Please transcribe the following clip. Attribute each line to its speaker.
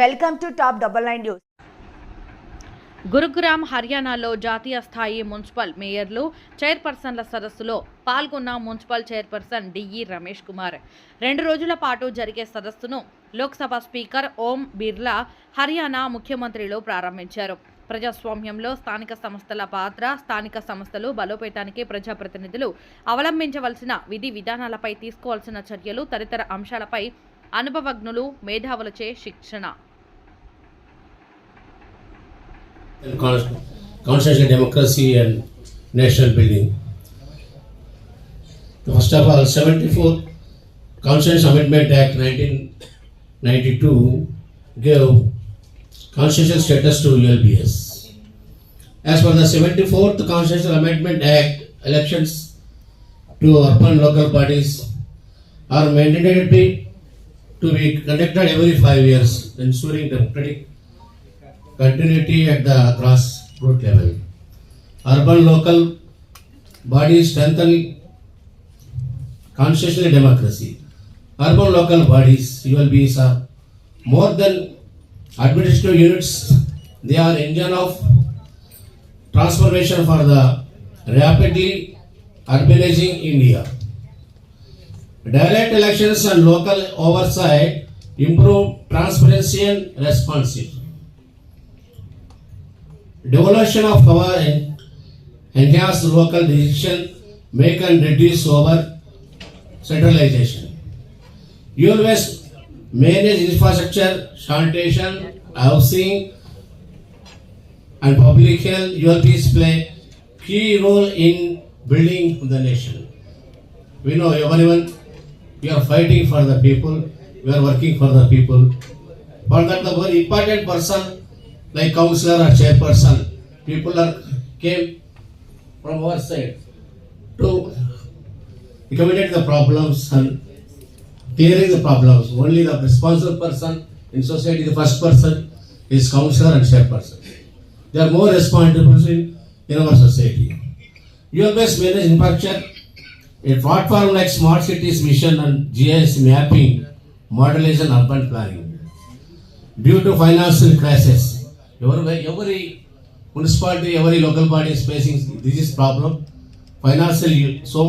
Speaker 1: Welcome to top double nine news.
Speaker 2: Gurugram హర్యానాలో జాతీయ స్థాయి మున్సిపల్ మేయర్లు చైర్పర్సన్ల సదస్సులో పాల్గొన్న municipal chairperson DE Ramesh Kumar. రెండు రోజుల పాటు జరిగే సదస్సును లోక్సభ స్పీకర్ ఓం బిర్లా హర్యానా ముఖ్యమంత్రిలో ప్రారంభించారు. ప్రజాస్వామ్యంలో స్థానిక సంస్థల పాత్ర స్థానిక సంస్థలు బలోపేతానికి ప్రజాప్రతినిధులు అవలంబించవలసిన విధి విధానాలపై తీసుకోవాల్సిన చర్యలు తదితర అంశాలపై అనుభవజ్ఞులు మేధావులచే శిక్షణ.
Speaker 3: And constitutional democracy and national building. First of all, 74 Constitutional Amendment Act 1992 gave constitutional status to ULBS. As per the 74th Constitutional Amendment Act, elections to urban local bodies are mandated to be conducted every five years, ensuring democratic continuity at the grassroots level. Urban local bodies strengthen constitutional democracy. Urban local bodies, ULBs are more than administrative units, they are engine of transformation for the rapidly urbanizing India. Direct elections and local oversight improve transparency and responsive. Devolution of power and enhance local decision make and reduce over centralization. Always manage infrastructure, sanitation, housing, and public health. ULPs play key role in building the nation. We know everyone, we are fighting for the people, we are working for the people. For that, the very important person like councillor or chairperson, people are came from our side to accommodate the problems and clearing the problems. Only the responsible person in society, the first person is councillor and chairperson. They are more responsible in, in our society. You always manage infrastructure. A platform like smart cities mission and GIS mapping, modelization, urban planning. Due to financial crisis, every, every municipality, every local body is facing this is problem. Financial, so